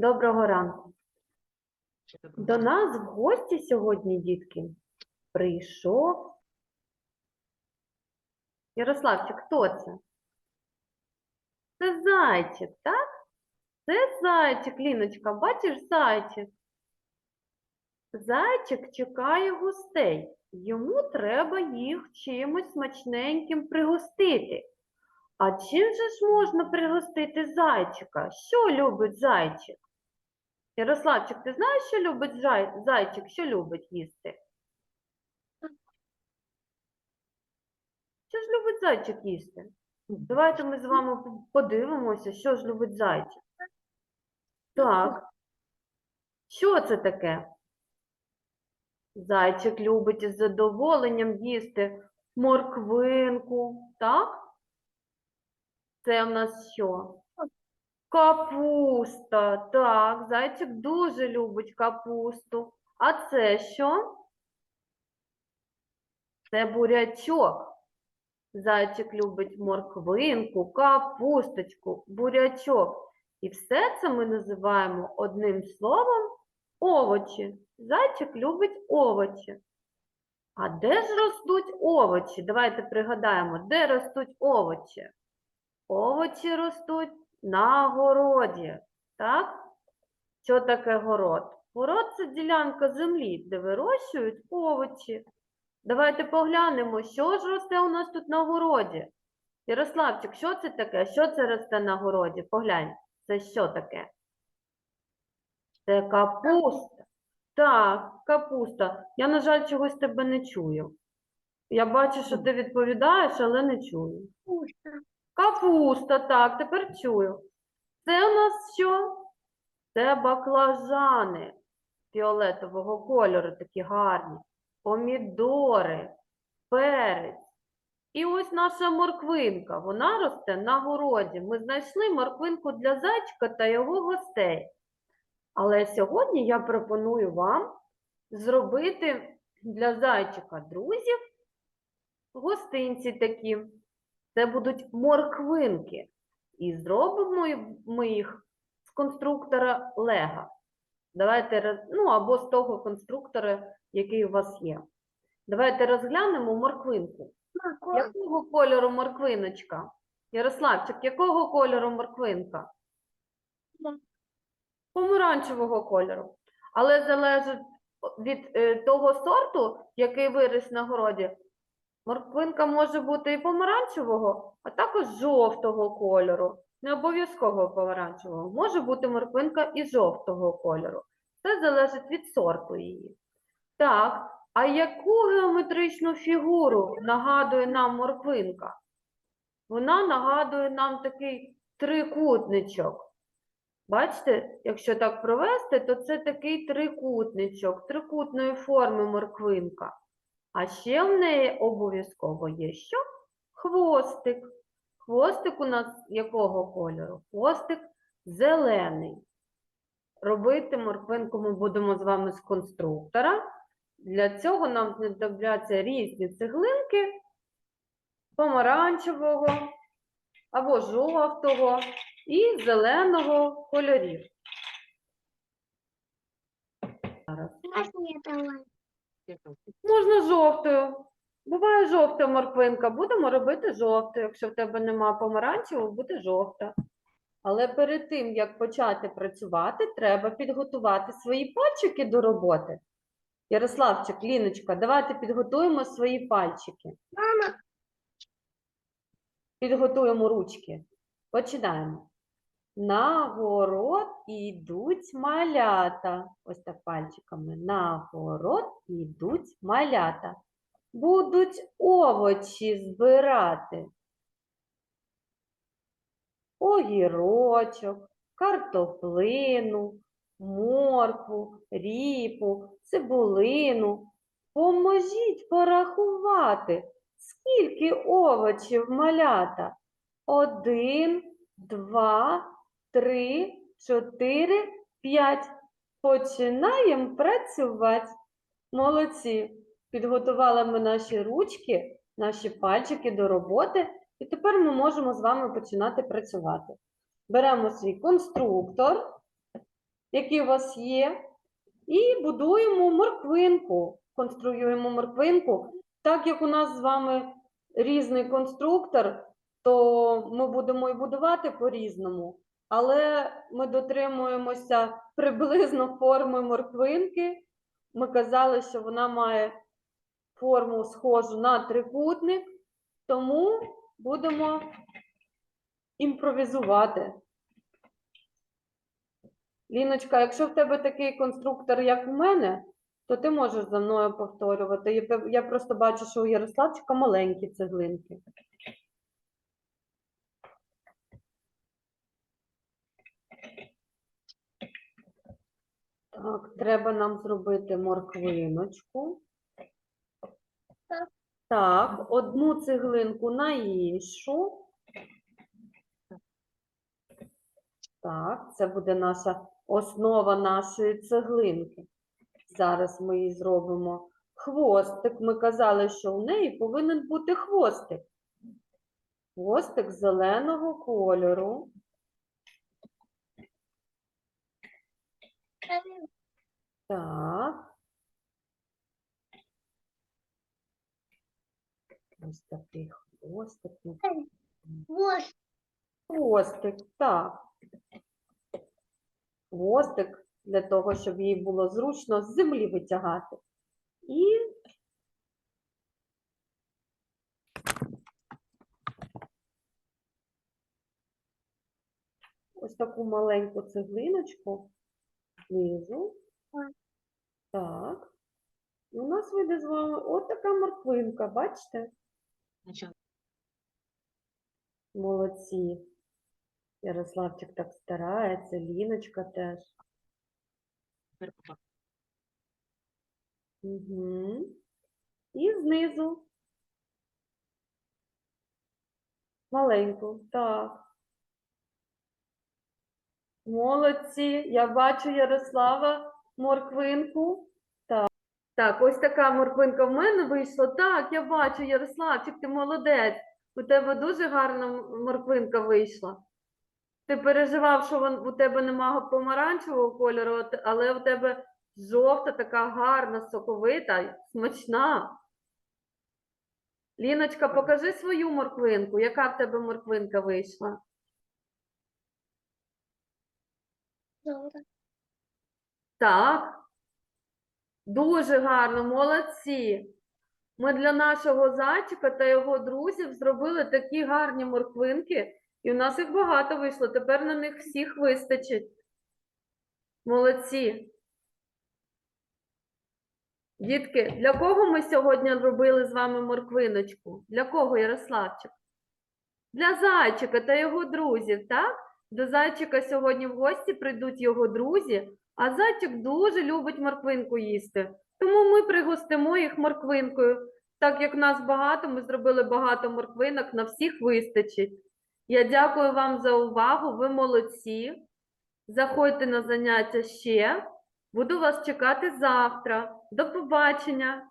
Доброго ранку. До нас в гості сьогодні, дітки, прийшов. Ярославчик, хто це? Це зайчик, так? Це зайчик, Ліночка, бачиш зайчик? Зайчик чекає гостей. Йому треба їх чимось смачненьким пригостити. А чим же ж можна пригостити зайчика? Що любить зайчик? Ярославчик, ти знаєш, що любить зай- зайчик? Що любить їсти? Що ж любить зайчик їсти? Давайте ми з вами подивимося, що ж любить зайчик. Так. Що це таке? Зайчик любить із задоволенням їсти морквинку, так? Це в нас що? Капуста. Так, зайчик дуже любить капусту. А це що? Це бурячок. Зайчик любить морквинку, капусточку, бурячок. І все це ми називаємо одним словом овочі. Зайчик любить овочі. А де ж ростуть овочі? Давайте пригадаємо, де ростуть овочі? Овочі ростуть на городі. Так? Що таке город? Город це ділянка землі, де вирощують овочі. Давайте поглянемо, що ж росте у нас тут на городі. Ярославчик, що це таке? Що це росте на городі? Поглянь, це що таке? Це капуста. Так, капуста. Я, на жаль, чогось тебе не чую. Я бачу, що ти відповідаєш, але не чую. Капуста, так, тепер чую. Це у нас що? Це баклажани фіолетового кольору, такі гарні, помідори, перець. І ось наша морквинка, вона росте на городі. Ми знайшли морквинку для зайчика та його гостей. Але сьогодні я пропоную вам зробити для зайчика друзів гостинці такі. Це будуть морквинки. І зробимо ми їх з конструктора Лего. Давайте, ну або з того конструктора, який у вас є. Давайте розглянемо морквинку. Якого кольору морквиночка? Ярославчик, якого кольору морквинка? Помаранчевого кольору. Але залежить від е, того сорту, який виріс на городі, Морквинка може бути і помаранчевого, а також жовтого кольору. Не обов'язково помаранчевого. Може бути морквинка і жовтого кольору. Це залежить від сорту її. Так, а яку геометричну фігуру нагадує нам морквинка? Вона нагадує нам такий трикутничок. Бачите, якщо так провести, то це такий трикутничок, трикутної форми морквинка. А ще в неї обов'язково є що? Хвостик. Хвостик у нас якого кольору? Хвостик зелений. Робити морквинку ми будемо з вами з конструктора. Для цього нам знадобляться різні цеглинки помаранчевого або жовтого і зеленого кольорів. Зараз. Можна жовтою. Буває жовта морквинка. Будемо робити жовтою. Якщо в тебе нема помаранчевого, буде жовта. Але перед тим, як почати працювати, треба підготувати свої пальчики до роботи. Ярославчик, Ліночка, давайте підготуємо свої пальчики. Мама, Підготуємо ручки. Починаємо. На город ідуть малята. Ось так пальчиками. На город ідуть малята. Будуть овочі збирати. Огірочок, картоплину, моркву, ріпу, цибулину. Поможіть порахувати, скільки овочів малята. Один, два, три, чотири, п'ять. Починаємо працювати. Молодці. Підготували ми наші ручки, наші пальчики до роботи, і тепер ми можемо з вами починати працювати. Беремо свій конструктор які у вас є, і будуємо морквинку. Конструюємо морквинку. Так як у нас з вами різний конструктор, то ми будемо і будувати по-різному. Але ми дотримуємося приблизно форми морквинки. Ми казали, що вона має форму схожу на трикутник, тому будемо імпровізувати. Ліночка, якщо в тебе такий конструктор, як у мене, то ти можеш за мною повторювати. Я просто бачу, що у Ярославчика маленькі цеглинки. Так, треба нам зробити морквиночку. Так. Так, одну цеглинку на іншу. Так, це буде наша основа нашої цеглинки. Зараз ми її зробимо хвостик. Ми казали, що у неї повинен бути хвостик. Хвостик зеленого кольору. Так. Ось такий хвостик. Вот. Хвостик, так. Хвостик для того, щоб їй було зручно з землі витягати. І ось таку маленьку цеглиночку знизу. Так. У нас вийде з вами от така морквинка, бачите? Молодці. Ярославчик так старається, Ліночка теж. Угу. І знизу. Маленьку, так. Молодці. Я бачу Ярослава морквинку. Так. Так, ось така морквинка в мене вийшла. Так, я бачу, Ярославчик, ти молодець. У тебе дуже гарна морквинка вийшла. Ти переживав, що у тебе немає помаранчевого кольору, але у тебе жовта, така гарна, соковита, смачна. Ліночка, покажи свою морквинку. Яка в тебе морквинка вийшла? Добре. Так. Дуже гарно, молодці. Ми для нашого зайчика та його друзів зробили такі гарні морквинки, і у нас їх багато вийшло. Тепер на них всіх вистачить. Молодці. Дітки, для кого ми сьогодні робили з вами морквиночку? Для кого, Ярославчик? Для зайчика та його друзів, так? До зайчика сьогодні в гості прийдуть його друзі, а зайчик дуже любить морквинку їсти. Тому ми пригостимо їх морквинкою. Так як нас багато, ми зробили багато морквинок, на всіх вистачить. Я дякую вам за увагу, ви молодці. Заходьте на заняття ще. Буду вас чекати завтра. До побачення!